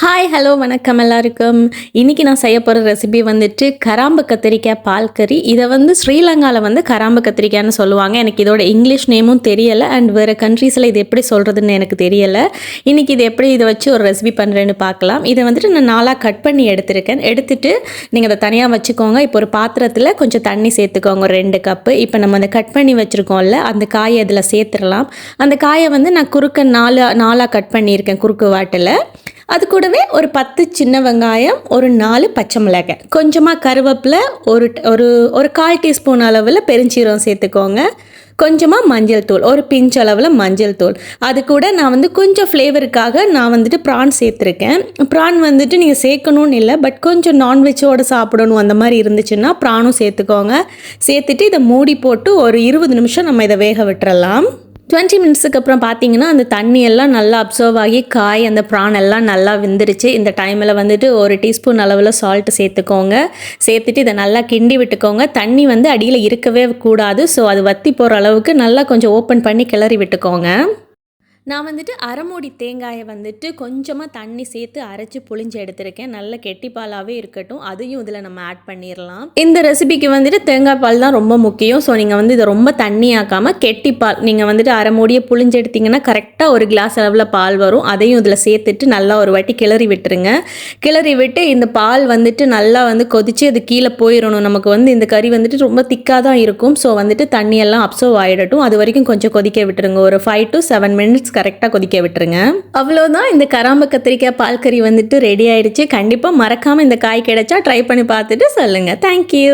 Hi hello வணக்கம் எல்லாருக்கும். இன்றைக்கி நான் செய்ய போகிற ரெசிபி வந்துட்டு கராம்பு கத்திரிக்காய் பால் கறி. இதை வந்து ஸ்ரீலங்காவில் வந்து கராம்பு கத்திரிக்காய்னு சொல்லுவாங்க. எனக்கு இதோட இங்கிலீஷ் நேமும் தெரியலை அண்ட் வேறு கண்ட்ரீஸில் இது எப்படி சொல்கிறதுன்னு எனக்கு தெரியலை. இன்றைக்கி இது எப்படி இதை வச்சு ஒரு ரெசிபி பண்ணுறேன்னு பார்க்கலாம். இதை வந்துட்டு நான் நாளாக கட் பண்ணி எடுத்திருக்கேன். எடுத்துட்டு நீங்கள் அதை தனியாக வச்சுக்கோங்க. இப்போ ஒரு பாத்திரத்தில் கொஞ்சம் தண்ணி சேர்த்துக்கோங்க. ரெண்டு கப்பு இப்போ நம்ம அந்த கட் பண்ணி வச்சுருக்கோம்ல அந்த காயை அதில் சேர்த்துடலாம். அந்த காயை வந்து நான் குறுக்க நாலு நாளாக கட் பண்ணியிருக்கேன் குறுக்கு வாட்டில். அது கூடவே ஒரு பத்து சின்ன வெங்காயம் ஒரு நாலு பச்சை மிளகாய். கொஞ்சமாக கருவேப்பிலை ஒரு ஒரு ஒரு கால் டீஸ்பூன் அளவில் பெருஞ்சீரம் சேர்த்துக்கோங்க. கொஞ்சமாக மஞ்சள் தூள் ஒரு பிஞ்ச் அளவில் மஞ்சள் தூள். அது கூட நான் வந்து கொஞ்சம் ஃப்ளேவருக்காக நான் வந்துட்டு ப்ரான் சேர்த்துருக்கேன். ப்ரான் வந்துட்டு நீங்கள் சேர்க்கணும்னு இல்லை பட் கொஞ்சம் நான்வெஜ்ஜோடு சாப்பிடணும் அந்த மாதிரி இருந்துச்சுன்னா ப்ரானும் சேர்த்துக்கோங்க. சேர்த்துட்டு இதை மூடி போட்டு ஒரு இருபது நிமிஷம் நம்ம இதை வேக விட்டுறலாம். டுவெண்ட்டி மினிட்ஸுக்கு அப்புறம் பார்த்தீங்கன்னா அந்த தண்ணி எல்லாம் நல்லா அப்சர்வ் ஆகி காய் அந்த ப்ரான் எல்லாம் நல்லா வெந்துருச்சு. இந்த டைமில் வந்துட்டு ஒரு டீஸ்பூன் அளவில் சால்ட்டு சேர்த்துக்கோங்க. சேர்த்துட்டு இதை நல்லா கிண்டி விட்டுக்கோங்க. தண்ணி வந்து அடியில் இருக்கவே கூடாது. ஸோ அது வத்தி போகிற அளவுக்கு நல்லா கொஞ்சம் ஓப்பன் பண்ணி கிளறி விட்டுக்கோங்க. நான் வந்துட்டு அரைமூடி தேங்காயை வந்துட்டு கொஞ்சமாக தண்ணி சேர்த்து அரைச்சி புளிஞ்சு எடுத்திருக்கேன். நல்ல கெட்டிப்பாலாகவே இருக்கட்டும். அதையும் இதில் நம்ம ஆட் பண்ணிடலாம் இந்த ரெசிபிக்கு வந்துட்டு தேங்காய் பால் தான் ரொம்ப முக்கியம். ஸோ நீங்கள் வந்து இதை ரொம்ப தண்ணியாக்காமல் கெட்டிப்பால் நீங்கள் வந்துட்டு அரைமூடியை புளிஞ்சு எடுத்திங்கன்னா கரெக்டாக ஒரு கிளாஸ் அளவில் பால் வரும். அதையும் இதில் சேர்த்துட்டு நல்லா ஒரு வாட்டி கிளறி விட்டுருங்க. கிளறி விட்டு இந்த பால் வந்துட்டு நல்லா வந்து கொதித்து அது கீழே போயிடணும் நமக்கு வந்து இந்த கறி வந்துட்டு ரொம்ப திக்காக தான் இருக்கும். ஸோ வந்துட்டு தண்ணியெல்லாம் அப்சர்வ் ஆகிடட்டும் அது வரைக்கும் கொஞ்சம் கொதிக்க விட்டுருங்க. ஒரு ஃபைவ் டு செவன் மினிட்ஸ் கரெக்டாக கொதிக்க விட்டுருங்க. அவ்வளோதான் இந்த கராம்பு கத்திரிக்காய் பால் கறி வந்துட்டு ரெடி ஆயிடுச்சு. கண்டிப்பாக மறக்காமல் இந்த காய் கிடைச்சா ட்ரை பண்ணி பார்த்துட்டு சொல்லுங்கள் தேங்க்யூ